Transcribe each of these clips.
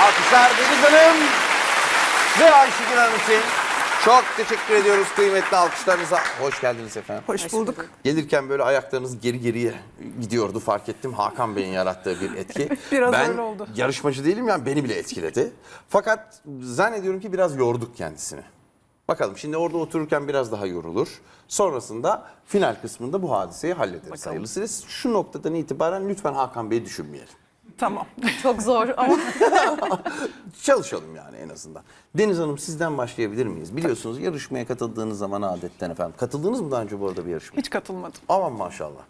Alkışlar Deniz Hanım ve Ayşegül Hanım için. Çok teşekkür ediyoruz kıymetli alkışlarınıza. Hoş geldiniz efendim. Hoş bulduk. Gelirken böyle ayaklarınız geri geriye gidiyordu fark ettim. Hakan Bey'in yarattığı bir etki. Biraz ben öyle oldu. yarışmacı değilim yani beni bile etkiledi. Fakat zannediyorum ki biraz yorduk kendisini. Bakalım şimdi orada otururken biraz daha yorulur. Sonrasında final kısmında bu hadiseyi hallederiz hayırlısı. Şu noktadan itibaren lütfen Hakan Bey'i düşünmeyelim. Tamam. Çok zor ama Çalışalım yani en azından. Deniz Hanım sizden başlayabilir miyiz? Biliyorsunuz yarışmaya katıldığınız zaman adetten efendim. Katıldınız mı daha önce bu arada bir yarışmaya? Hiç katılmadım. Aman maşallah.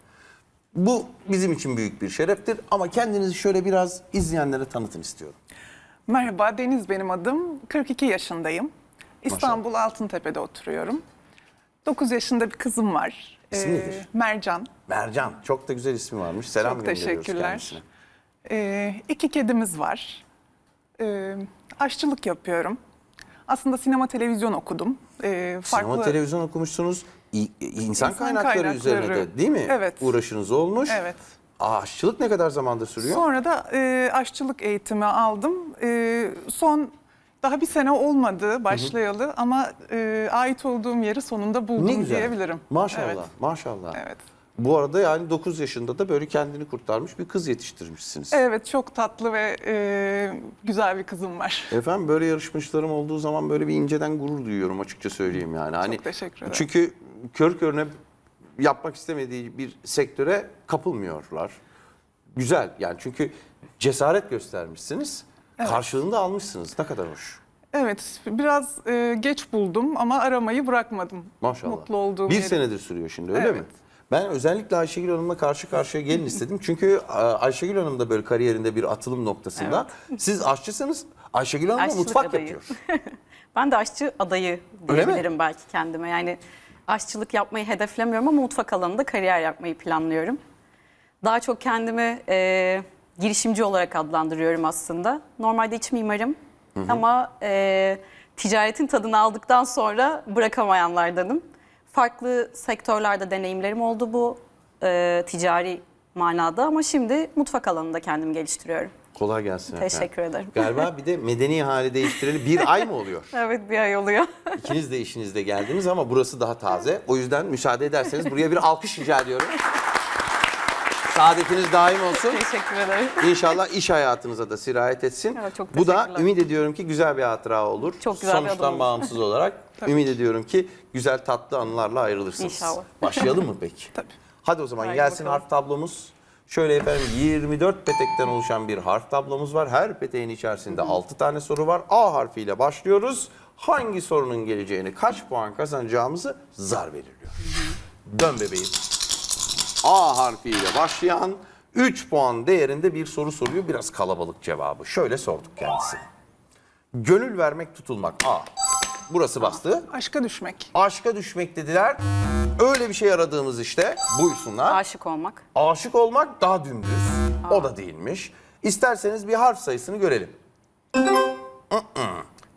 Bu bizim için büyük bir şereftir ama kendinizi şöyle biraz izleyenlere tanıtın istiyorum. Merhaba Deniz benim adım. 42 yaşındayım. İstanbul Altıntepe'de oturuyorum. 9 yaşında bir kızım var. Ee, İsmi nedir? Mercan. Mercan çok da güzel ismi varmış. Selam Çok gönderiyoruz teşekkürler. kendisine. Ee, iki kedimiz var. Ee, aşçılık yapıyorum. Aslında sinema televizyon okudum. Ee, Sinema televizyon okumuşsunuz. İ- insan, İnsan kaynakları, kaynakları. üzerine de değil mi? Evet. Uğraşınız olmuş. Evet. Aa, aşçılık ne kadar zamandır sürüyor? Sonra da e, aşçılık eğitimi aldım. E, son daha bir sene olmadı başlayalı ama e, ait olduğum yeri sonunda buldum ne güzel. diyebilirim. Maşallah, Evet. maşallah. Evet. Bu arada yani 9 yaşında da böyle kendini kurtarmış bir kız yetiştirmişsiniz. Evet çok tatlı ve e, güzel bir kızım var. Efendim böyle yarışmacılarım olduğu zaman böyle bir inceden gurur duyuyorum açıkça söyleyeyim yani. Hani teşekkür ederim. Çünkü kör körüne yapmak istemediği bir sektöre kapılmıyorlar. Güzel yani çünkü cesaret göstermişsiniz. Karşılığını da almışsınız. Ne kadar hoş. Evet biraz e, geç buldum ama aramayı bırakmadım. Maşallah. Mutlu olduğum Bir yeri. senedir sürüyor şimdi öyle mi? Evet. Ben özellikle Ayşegül Hanım'la karşı karşıya gelin istedim. Çünkü e, Ayşegül Hanım da böyle kariyerinde bir atılım noktasında. Siz aşçısınız. Ayşegül Hanım da mutfak adayı. yapıyor. ben de aşçı adayı diyebilirim belki kendime. Yani aşçılık yapmayı hedeflemiyorum ama mutfak alanında kariyer yapmayı planlıyorum. Daha çok kendimi e, girişimci olarak adlandırıyorum aslında. Normalde iç mimarım ama e, ticaretin tadını aldıktan sonra bırakamayanlardanım. Farklı sektörlerde deneyimlerim oldu bu e, ticari manada ama şimdi mutfak alanında kendimi geliştiriyorum. Kolay gelsin efendim. Teşekkür ederim. Galiba bir de medeni hali değiştireli bir ay mı oluyor? Evet bir ay oluyor. İkiniz de işinizde geldiniz ama burası daha taze. O yüzden müsaade ederseniz buraya bir alkış rica ediyorum. Saadetiniz daim olsun. Teşekkür ederim. İnşallah iş hayatınıza da sirayet etsin. Evet, çok Bu da ümit ediyorum ki güzel bir hatıra olur. Çok güzel bir Sonuçtan adım bağımsız olarak ümit ediyorum ki güzel tatlı anılarla ayrılırsınız. İnşallah. Başlayalım mı peki? Tabii. Hadi o zaman Haydi gelsin bakalım. harf tablomuz. Şöyle efendim 24 petekten oluşan bir harf tablomuz var. Her peteğin içerisinde 6 tane soru var. A harfiyle başlıyoruz. Hangi sorunun geleceğini, kaç puan kazanacağımızı zar belirliyor. Dön bebeğim. A harfiyle başlayan 3 puan değerinde bir soru soruyor. Biraz kalabalık cevabı. Şöyle sorduk kendisine. Gönül vermek tutulmak. A. Burası bastı. Aşka düşmek. Aşka düşmek dediler. Öyle bir şey aradığımız işte. Buyursunlar. Aşık olmak. Aşık olmak daha dümdüz. O da değilmiş. İsterseniz bir harf sayısını görelim. I-ı.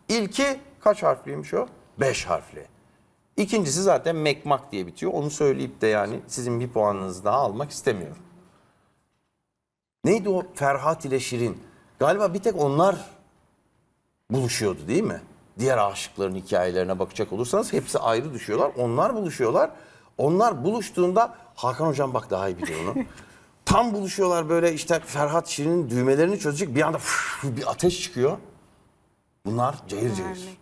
İlki kaç harfliymiş o? Beş harfli. İkincisi zaten mekmak diye bitiyor. Onu söyleyip de yani sizin bir puanınızı daha almak istemiyorum. Neydi o Ferhat ile Şirin? Galiba bir tek onlar buluşuyordu değil mi? Diğer aşıkların hikayelerine bakacak olursanız hepsi ayrı düşüyorlar. Onlar buluşuyorlar. Onlar buluştuğunda Hakan hocam bak daha iyi biliyor onu. Tam buluşuyorlar böyle işte Ferhat Şirin'in düğmelerini çözecek bir anda bir ateş çıkıyor. Bunlar cayır cayır.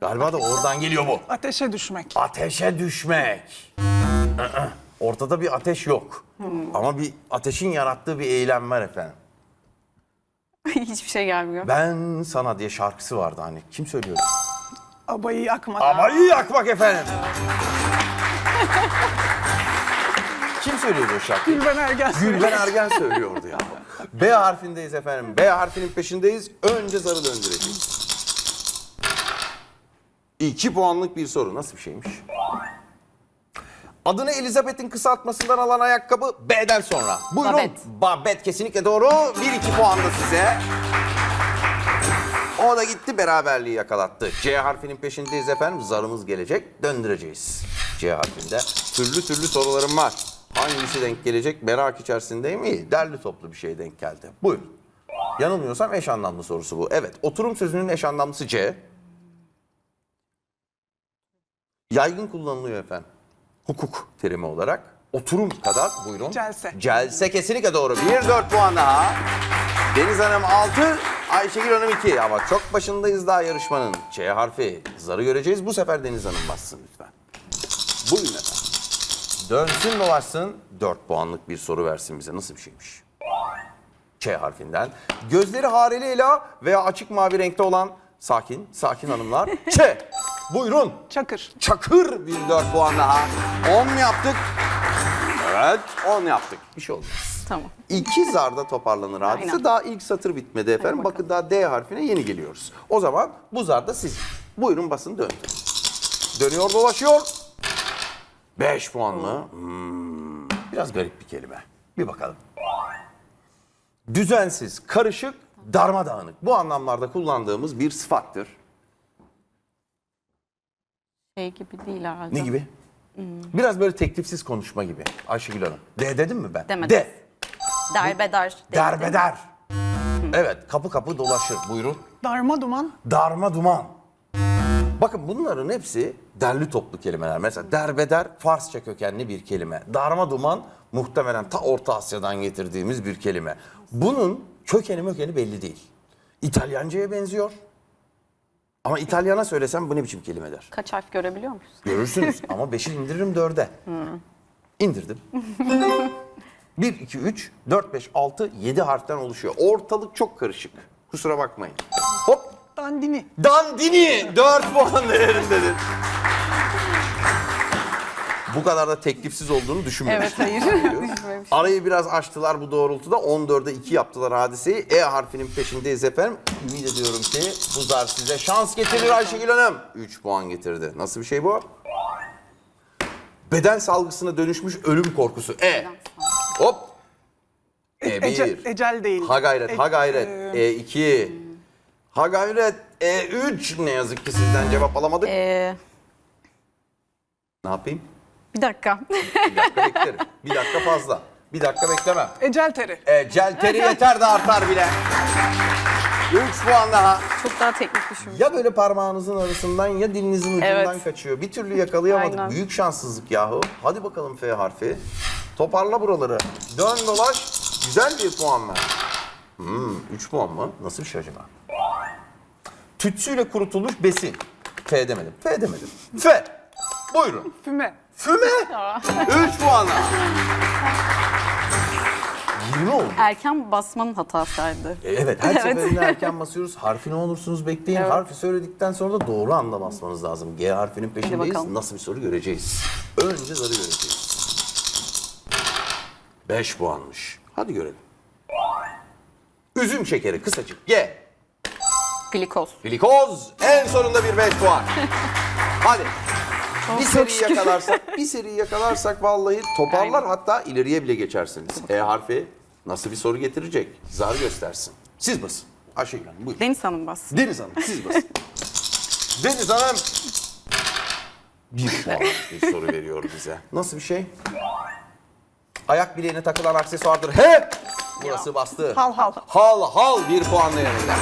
Galiba da oradan geliyor bu. Ateşe düşmek. Ateşe düşmek. Ortada bir ateş yok. Ama bir ateşin yarattığı bir eylem var efendim. Hiçbir şey gelmiyor. Ben sana diye şarkısı vardı hani. Kim söylüyordu? Abayı yakmak. Abayı yakmak efendim. Kim söylüyordu o şarkıyı? Gülben Ergen. Gülben Ergen söylüyordu ya. B harfindeyiz efendim. B harfinin peşindeyiz. Önce zarı döndüreceğiz. İki puanlık bir soru. Nasıl bir şeymiş? Adını Elizabeth'in kısaltmasından alan ayakkabı B'den sonra. Buyurun. Babet. Babet kesinlikle doğru. Bir iki puan da size. O da gitti beraberliği yakalattı. C harfinin peşindeyiz efendim. Zarımız gelecek. Döndüreceğiz. C harfinde türlü türlü sorularım var. Hangisi denk gelecek merak içerisindeyim. İyi derli toplu bir şey denk geldi. Buyurun. Yanılmıyorsam eş anlamlı sorusu bu. Evet. Oturum sözünün eş anlamlısı C. Yaygın kullanılıyor efendim. Hukuk terimi olarak. Oturum kadar buyurun. Celse. Celse kesinlikle doğru. 1-4 puan daha. Deniz Hanım 6, Ayşegül Hanım 2. Ama çok başındayız daha yarışmanın. Ç harfi. Zarı göreceğiz. Bu sefer Deniz Hanım bassın lütfen. Buyurun efendim. Dönsün dolaşsın 4 puanlık bir soru versin bize. Nasıl bir şeymiş? Ç harfinden. Gözleri hareli ela veya açık mavi renkte olan sakin, sakin hanımlar. Ç. Buyurun. Çakır. Çakır bir 4 puan daha. 10 mu yaptık? Evet 10 yaptık. Bir şey olmaz. Tamam. İki zarda toparlanır hadise. Aynen. Daha ilk satır bitmedi efendim. Bakın daha D harfine yeni geliyoruz. O zaman bu zarda siz. Buyurun basın döndü. Dönüyor dolaşıyor. 5 puan mı? Hmm, biraz garip bir kelime. Bir bakalım. Düzensiz, karışık, darmadağınık. Bu anlamlarda kullandığımız bir sıfattır. Şey gibi değil herhalde. Ne gibi? Biraz böyle teklifsiz konuşma gibi. Ayşegül Hanım. D dedim mi ben? Demedim. D. Derbeder. Derbeder. Evet kapı kapı dolaşır. Buyurun. Darma duman. Darma duman. Bakın bunların hepsi derli toplu kelimeler. Mesela derbeder Farsça kökenli bir kelime. Darma duman muhtemelen ta Orta Asya'dan getirdiğimiz bir kelime. Bunun kökeni mökeni belli değil. İtalyanca'ya benziyor. Ama İtalyana söylesem bu ne biçim kelime der. Kaç harf görebiliyor muyuz? Görürsünüz ama 5'i indiririm 4'e. İndirdim. 1, 2, 3, 4, 5, 6, 7 harften oluşuyor. Ortalık çok karışık. Kusura bakmayın. Hop Dandini. Dandini 4 puan değerindedir. Bu kadar da teklifsiz olduğunu düşünmemiş. Evet hayır. Düşünmemiş. Arayı biraz açtılar bu doğrultuda. 14'e 2 yaptılar hadiseyi. E harfinin peşindeyiz efendim. Ümit ediyorum ki bu zar size şans getirir Ayşegül Hanım. 3 puan getirdi. Nasıl bir şey bu? Beden salgısına dönüşmüş ölüm korkusu. E. Hop. E1. Ecel, ecel değil. Ha gayret, ha E- gayret. e, E2. Ha gayret. E3. Ne yazık ki sizden cevap alamadık. Ee, Ne yapayım? Bir dakika. Bir dakika beklerim. Bir dakika fazla. Bir dakika beklemem. Ecel teri. E, celteri yeter de artar bile. 3 puan daha. Çok daha teknik düşünmüş. Ya böyle parmağınızın arasından ya dilinizin ucundan Evet. kaçıyor. Bir türlü yakalayamadık. Aynen. Büyük şanssızlık yahu. Hadi bakalım F harfi. Toparla buraları. Dön dolaş. Güzel bir puan ver. Hmm, 3 puan mı? Nasıl bir şey acaba? Tütsüyle kurutulmuş besin. F demedim. F demedim. F. Buyurun. Füme. Füme. 3 puan daha. 20 oldu. Erken basmanın hatasıydı. E, Evet her Evet. seferinde erken basıyoruz. Harfi ne olursunuz bekleyin. Evet. Harfi söyledikten sonra da doğru anda basmanız lazım. G harfinin peşindeyiz. bakalım. Nasıl bir soru göreceğiz. Önce zarı göreceğiz. 5 puanmış. Hadi görelim. Üzüm şekeri kısacık. G. Glikoz. Glikoz. En sonunda bir 5 puan. Hadi. Bir çok seri şükür. yakalarsak, bir seri yakalarsak vallahi toparlar hatta ileriye bile geçersiniz. E harfi nasıl bir soru getirecek? Zar göstersin. Siz basın. Ayşegül Hanım buyurun. Deniz Hanım bas. Deniz Hanım siz basın. Deniz Hanım bir puan bir soru veriyor bize. Nasıl bir şey? Ayak bileğine takılan aksesuardır. He! Burası bastı. Hal hal. Hal hal bir puan değerinde.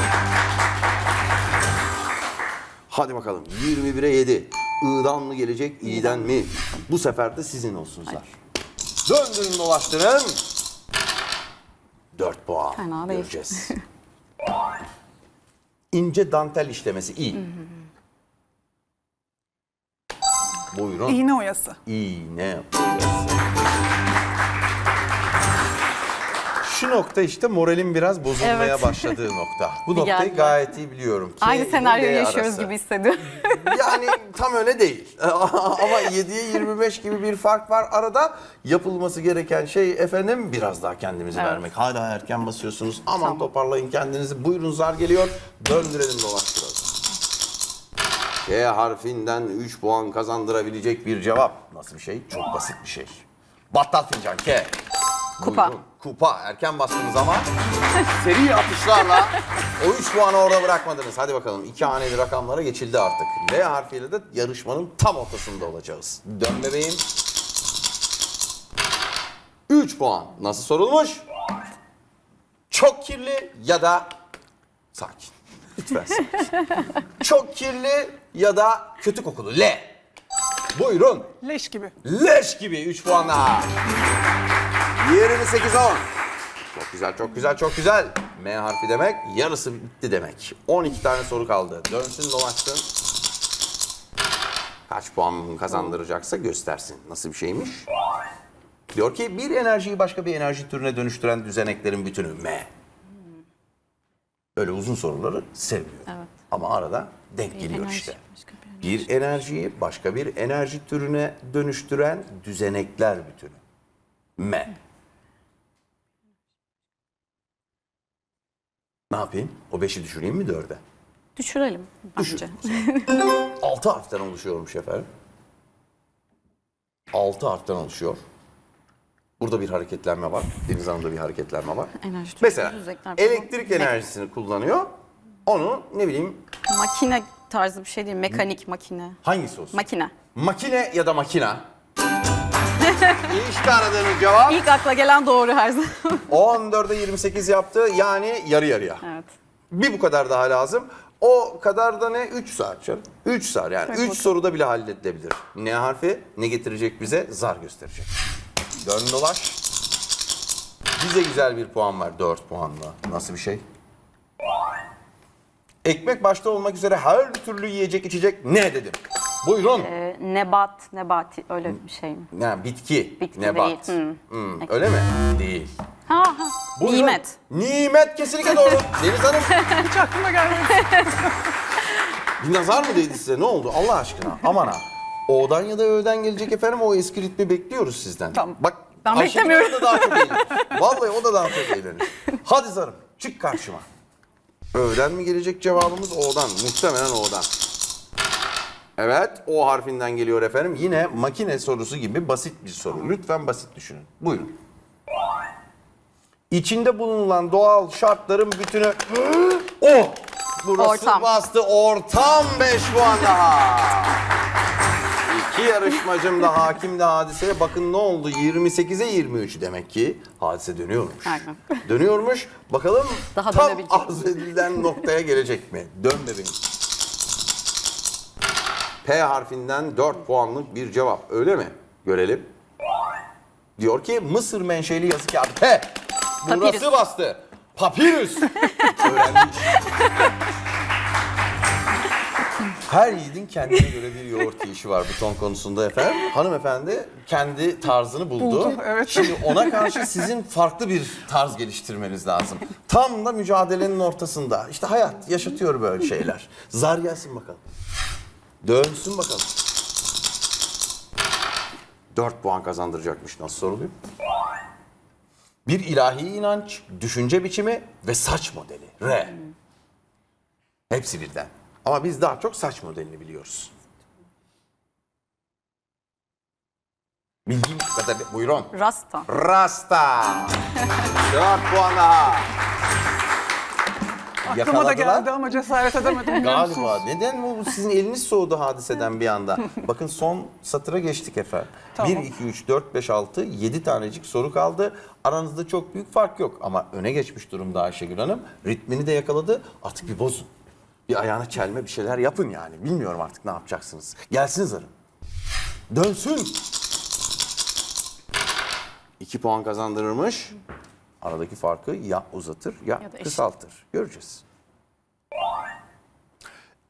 Hadi bakalım 21'e 7. I'dan mı gelecek, i'den mi? Bu sefer de sizin olsun zar. Döndürün dolaştırın. 4 puan. Fena değil. Göreceğiz. İnce dantel işlemesi i. Buyurun. İğne oyası. İğne oyası. Şu nokta işte moralin biraz bozulmaya Evet. başladığı nokta. Bu noktayı Geldi. gayet iyi biliyorum. K Aynı senaryoyu L yaşıyoruz arası. gibi hissediyorum. Yani tam öyle değil. Ama 7'ye 25 gibi bir fark var arada. Yapılması gereken şey efendim biraz daha kendimizi Evet. vermek. Hala erken basıyorsunuz. Aman Tamam. toparlayın kendinizi. Buyurun zar geliyor. Döndürelim dolaştıralım. K harfinden 3 puan kazandırabilecek bir cevap. Nasıl bir şey? Çok basit bir şey. Battal fincan K. Kupa. Buyurun. Kupa. Erken bastınız ama seri atışlarla o 3 puanı orada bırakmadınız. Hadi bakalım iki haneli rakamlara geçildi artık. L harfiyle de yarışmanın tam ortasında olacağız. Dön bebeğim. 3 puan. Nasıl sorulmuş? Çok kirli ya da sakin. Lütfen sakin. Çok kirli ya da kötü kokulu. L. Buyurun. Leş gibi. Leş gibi 3 puan daha. 28 10. Çok güzel, çok güzel, çok güzel. M harfi demek yarısı bitti demek. 12 tane soru kaldı. Dönsün dolaşsın. Kaç puan kazandıracaksa göstersin. Nasıl bir şeymiş? Diyor ki bir enerjiyi başka bir enerji türüne dönüştüren düzeneklerin bütünü M. Böyle uzun soruları sevmiyor. Evet. Ama arada denk geliyor Enerji, işte. başka bir enerji. Bir enerjiyi başka bir enerji türüne dönüştüren düzenekler bütünü. M. Ne yapayım? O beşi düşüreyim mi dörde? Düşürelim bence. Altı harften oluşuyormuş efendim. Altı harften oluşuyor. Burada bir hareketlenme var. Deniz Hanım'da bir hareketlenme var. Enerji Mesela elektrik enerjisini kullanıyor. Onu ne bileyim Makine tarzı bir şey değil. Mekanik makine. hangisi olsun? Makine. Makine ya da makina. İşte aradığınız cevap. İlk akla gelen doğru her zaman. 14'e 28 yaptı yani yarı yarıya. evet. Bir bu kadar daha lazım. O kadar da ne? 3 saat canım. 3 saat yani. Çok 3 bakalım. soruda bile halledilebilir. Ne harfi ne getirecek bize? Zar gösterecek. Dön dolaş. Bize güzel bir puan var 4 puanla. Nasıl bir şey? Ekmek başta olmak üzere her türlü yiyecek içecek ne dedim? Buyurun. Ee, nebat, nebati öyle bir şey mi? Yani bitki, Bitki nebat. değil. Hı. Hmm, öyle mi? Değil. Ha ha. Buyurun. Nimet. Nimet kesinlikle doğru. Deniz Hanım Hiç aklıma gelmedi. bir nazar mı değdi size? Ne oldu Allah aşkına? Aman ha. O'dan ya da Ö'den gelecek efendim o eski ritmi bekliyoruz sizden. Tamam. Bak Ben Ayşegül beklemiyorum. Hanım da daha çok eğlenir. Vallahi o da daha çok eğlenir. Hadi zarım çık karşıma. Ö'den mi gelecek cevabımız O'dan? Muhtemelen O'dan. Evet O harfinden geliyor efendim. Yine makine sorusu gibi basit bir soru. Lütfen basit düşünün. Buyurun. İçinde bulunan doğal şartların bütünü o. Burası Ortam. bastı. Ortam 5 puan daha. İki yarışmacım da hakim de hadiseye. Bakın ne oldu? 28'e 23 demek ki. Hadise dönüyormuş. Aynen. Dönüyormuş. Bakalım Daha tam dönebilecek. edilen noktaya gelecek mi? Dön bebeğim. P harfinden 4 puanlık bir cevap. Öyle mi? Görelim. Diyor ki Mısır menşeli yazı kağıdı. P. Burası Papirüs. bastı. Papirüs. Her yiğidin kendine göre bir yoğurt yiyişi var bu ton konusunda efendim. Hanımefendi kendi tarzını buldu. Buldu, evet. Şimdi ona karşı sizin farklı bir tarz geliştirmeniz lazım. Tam da mücadelenin ortasında. İşte hayat yaşatıyor böyle şeyler. Zar gelsin bakalım. Dönsün bakalım. 4 puan kazandıracakmış. Nasıl soruluyor? Bir ilahi inanç, düşünce biçimi ve saç modeli. R. Hepsi birden. Ama biz daha çok saç modelini biliyoruz. Bildiğim kadar buyurun. Rasta. Rasta. 4 puan daha. Aklıma da geldi ama cesaret edemedim. Galiba. Neden bu sizin eliniz soğudu hadiseden bir anda? Bakın son satıra geçtik efendim. Tamam. 1, 2, 3, 4, 5, 6, 7 tanecik soru kaldı. Aranızda çok büyük fark yok. Ama öne geçmiş durumda Ayşegül Hanım. Ritmini de yakaladı. Artık bir bozun. Bir ayağına çelme bir şeyler yapın yani. Bilmiyorum artık ne yapacaksınız. Gelsin zarım. Dönsün. 2 puan kazandırırmış. Aradaki farkı ya uzatır ya, Ya da eşit. kısaltır. Göreceğiz.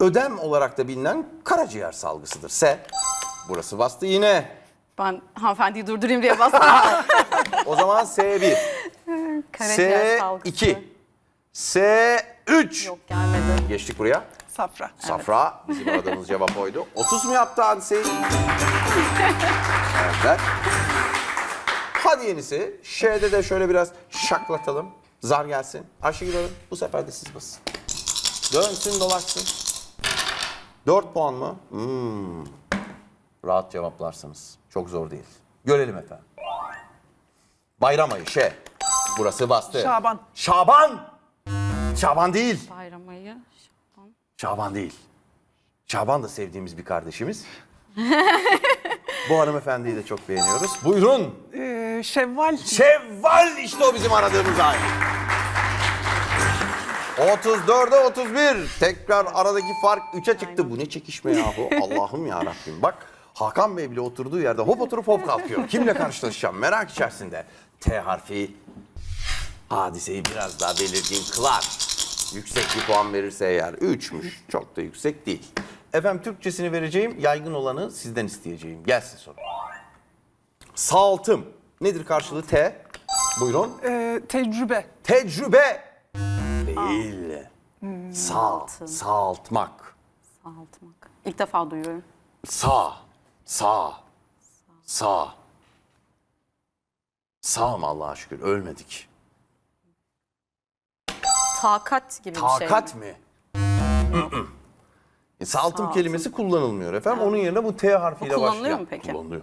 Ödem olarak da bilinen karaciğer salgısıdır. S. Burası bastı yine. Ben hanımefendiyi durdurayım diye bastım. O zaman S1. Karaciğer salgısı. S2. S3. Yok gelmedi. Geçtik buraya. Safra. Safra. Bizim aradığımız cevap oydu. 30 mu yaptı hadiseyi? Evet. Hadi yenisi. Ş'de de şöyle biraz şaklatalım. Zar gelsin. Ayşegül Hanım bu sefer de siz basın. Dönsün dolaşsın. 4 puan mı? Hmm. Rahat cevaplarsınız. Çok zor değil. Görelim efendim. Bayram ayı Ş. Burası bastı. Şaban. Şaban. Şaban değil. Bayram ayı. Şaban. Şaban değil. Şaban da sevdiğimiz bir kardeşimiz. Bu hanımefendiyi de çok beğeniyoruz. Buyurun. Ee, Şevval. Şevval işte o bizim aradığımız ay. 34'e 31. Tekrar aradaki fark 3'e çıktı. Bu ne çekişme yahu? Allah'ım ya Rabbim. Bak Hakan Bey bile oturduğu yerde hop oturup hop kalkıyor. Kimle karşılaşacağım merak içerisinde. T harfi hadiseyi biraz daha belirgin kılar. Yüksek bir puan verirse eğer 3'müş. Çok da yüksek değil. Efendim Türkçesini vereceğim. Yaygın olanı sizden isteyeceğim. Gelsin soru. Sağaltım. Nedir karşılığı T? Buyurun. Ee, tecrübe. Tecrübe değil. Sağ, sağaltmak. Sağaltmak. İlk defa duyuyorum. Sağ, sağ, sağ. Sağ mı Allah'a şükür ölmedik. Takat gibi bir şey. Takat mi? E, Sağaltım kelimesi kullanılmıyor efendim. Onun yerine bu T harfiyle başlıyor. kullanılıyor mu peki? Kullanılıyor.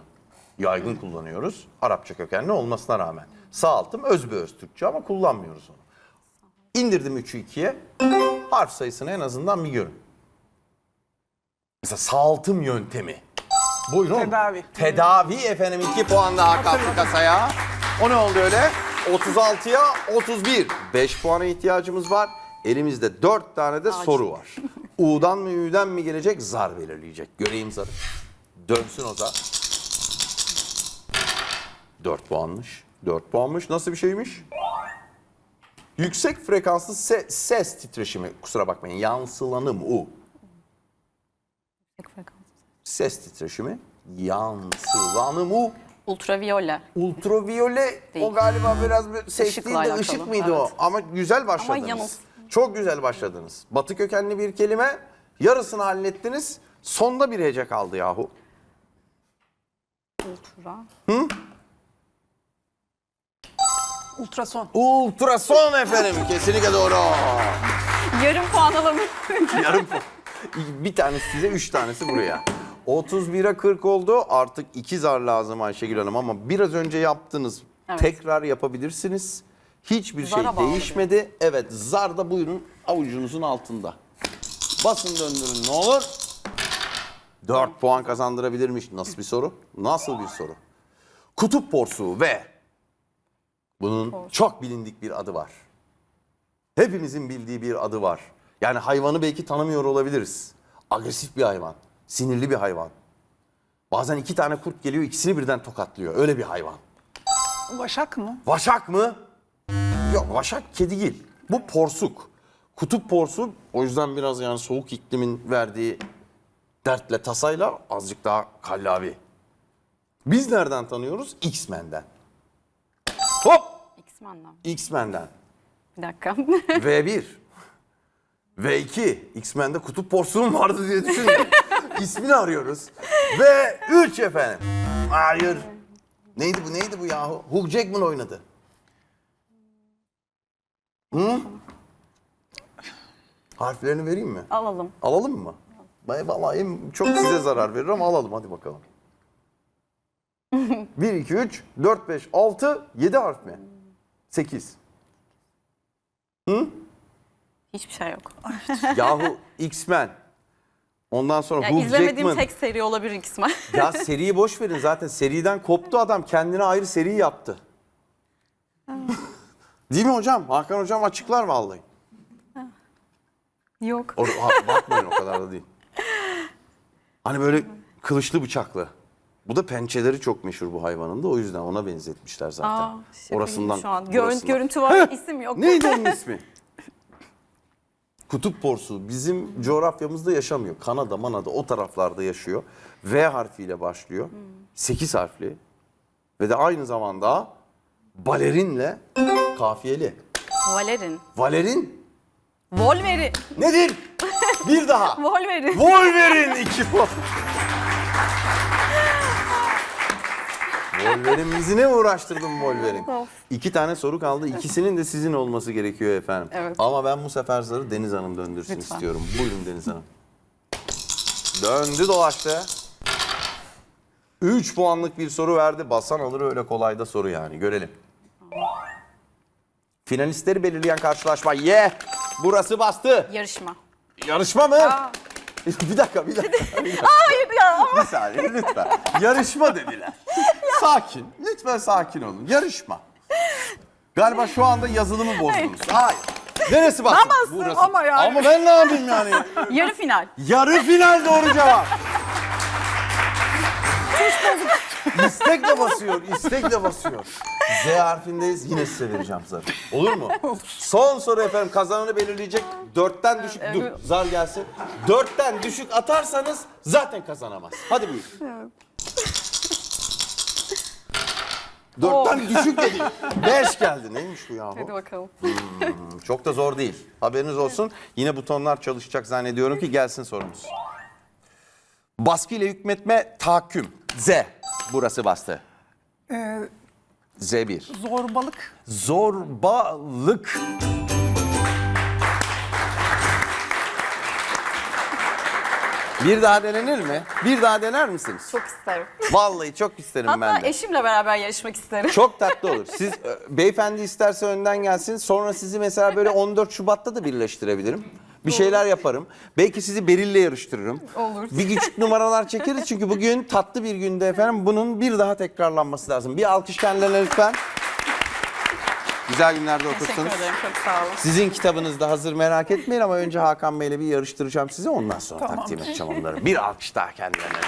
Yaygın kullanıyoruz. Arapça kökenli olmasına rağmen. Sağaltım öz bir öz Türkçe ama kullanmıyoruz onu. İndirdim 3'ü 2'ye. Harf sayısını en azından bir görün. Mesela sağaltım yöntemi. Buyurun. Tedavi. Tedavi efendim 2 puan daha kalktı kasaya. O ne oldu öyle? 36'ya 31. 5 puana ihtiyacımız var. Elimizde 4 tane de soru var. U'dan mı Ü'den mi gelecek zar belirleyecek. Göreyim zarı. Dönsün o zar. 4 puanmış. 4 puanmış. Nasıl bir şeymiş? Yüksek frekanslı se- ses titreşimi. Kusura bakmayın. Yansılanım U. Yüksek frekans. Ses titreşimi. Yansılanım U. Ultraviyole. Ultraviyole Değil. o galiba biraz bir ses değil de alakalı, ışık mıydı o? evet. Ama güzel başladınız. yalnız- Çok güzel başladınız. Batı kökenli bir kelime. Yarısını hallettiniz. Sonda bir hece kaldı yahu. Ultra. Ultrason. Ultrason efendim. Kesinlikle doğru. Yarım puan alamıyorum. Yarım puan. Bir tanesi size, üç tanesi buraya. 31'e 40 oldu. Artık iki zar lazım Ayşegül Hanım ama biraz önce yaptınız. Evet. Tekrar yapabilirsiniz. Hiçbir Zara şey bağlı değişmedi. Evet zar da buyurun avucunuzun altında. Basın döndürün ne olur. 4 puan kazandırabilirmiş. Nasıl bir soru? Nasıl bir soru? Kutup porsuğu ve bunun çok bilindik bir adı var. Hepimizin bildiği bir adı var. Yani hayvanı belki tanımıyor olabiliriz. Agresif bir hayvan, sinirli bir hayvan. Bazen iki tane kurt geliyor, ikisini birden tokatlıyor. Öyle bir hayvan. Vaşak mı? Vaşak mı? Yok, vaşak kedi değil. Bu porsuk. Kutup porsu o yüzden biraz yani soğuk iklimin verdiği dertle, tasayla azıcık daha kallavi. Biz nereden tanıyoruz? X-Men'den. X-Men'den. X-Men'den. Bir dakika. V1. V2. X-Men'de kutup porsuğum vardı diye düşündüm. İsmini arıyoruz. V3 efendim. Hayır. Neydi bu neydi bu yahu? Hugh Jackman oynadı. Hı? Harflerini vereyim mi? Alalım. Alalım mı? Bay vallahi çok size zarar verir ama alalım hadi bakalım. 1, 2, 3, 4, 5, 6, 7 harf mi? 8. Hiçbir şey yok. Yahu X-Men. Ondan sonra Ya Hugh izlemediğim Jackman. tek seri olabilir X-Men. Ya seriyi boş verin zaten seriden koptu adam kendine ayrı seri yaptı. Değil mi hocam? Hakan hocam açıklar vallahi. yok. O, ha, bakmayın o kadar da değil. Hani böyle kılıçlı bıçaklı. Bu da pençeleri çok meşhur bu hayvanın da o yüzden ona benzetmişler zaten. Aa, Orasından. şu an. Görüntü, burasından. görüntü var, isim yok. Neydi onun ismi? Kutup porsuğu bizim coğrafyamızda yaşamıyor. Kanada, Manada o taraflarda yaşıyor. V harfiyle başlıyor. 8 harfli. Ve de aynı zamanda balerinle kafiyeli. Valerin. Valerin Wolverine. nedir? Bir daha. Wolverine. Wolverine 2 puan. Wolverine bizi ne uğraştırdın Wolverine? İki tane soru kaldı. İkisinin de sizin olması gerekiyor efendim. Evet. Ama ben bu sefer zarı Deniz Hanım döndürsün Lütfen. istiyorum. Buyurun Deniz Hanım. Döndü dolaştı. 3 puanlık bir soru verdi. Basan alır öyle kolay da soru yani. Görelim. Finalistleri belirleyen karşılaşma. Ye! Burası bastı. Yarışma. Yarışma mı? Aa. bir dakika, bir dakika. Bir, dakika. Hayır ya. bir saniye lütfen. Yarışma dediler. Sakin. Lütfen sakin olun. Yarışma. Galiba şu anda yazılımı bozdunuz. Hayır. Neresi bastın? Burası. ama yani. Ama ben ne yapayım yani? Yarı final. Yarı final doğru cevap. İstekle basıyor, istekle basıyor. Z harfindeyiz. Yine size vereceğim zarı. Olur mu? Son soru efendim. Kazananı belirleyecek. Dörtten düşük. Dur zar gelsin. Dörtten düşük atarsanız zaten kazanamaz. Hadi buyur. Dörtten düşük dedi. Beş geldi. Neymiş bu yahu? Hadi bakalım. Çok da zor değil. Haberiniz olsun. Yine butonlar çalışacak zannediyorum ki gelsin sorumuz. Baskı ile hükmetme tahakküm. Z. Burası bastı. Ee, Z1. zorbalık. Zorbalık. Bir daha denenir mi? Bir daha dener misiniz? Çok isterim. Vallahi çok isterim ben Hatta de. eşimle beraber yarışmak isterim. Çok tatlı olur. Siz e, beyefendi isterse önden gelsin. Sonra sizi mesela böyle 14 Şubat'ta da birleştirebilirim. Bir şeyler yaparım. Belki sizi Beril'le yarıştırırım. Olur. Bir küçük numaralar çekeriz çünkü bugün tatlı bir günde efendim bunun bir daha tekrarlanması lazım. Bir alkış kendilerine lütfen. Güzel günlerde Teşekkür okursunuz. ederim. Çok sağ olun. Sizin kitabınız da hazır merak etmeyin ama önce Hakan Bey'le bir yarıştıracağım sizi ondan sonra Tamam. takdim edeceğim onları. Bir alkış daha kendilerine.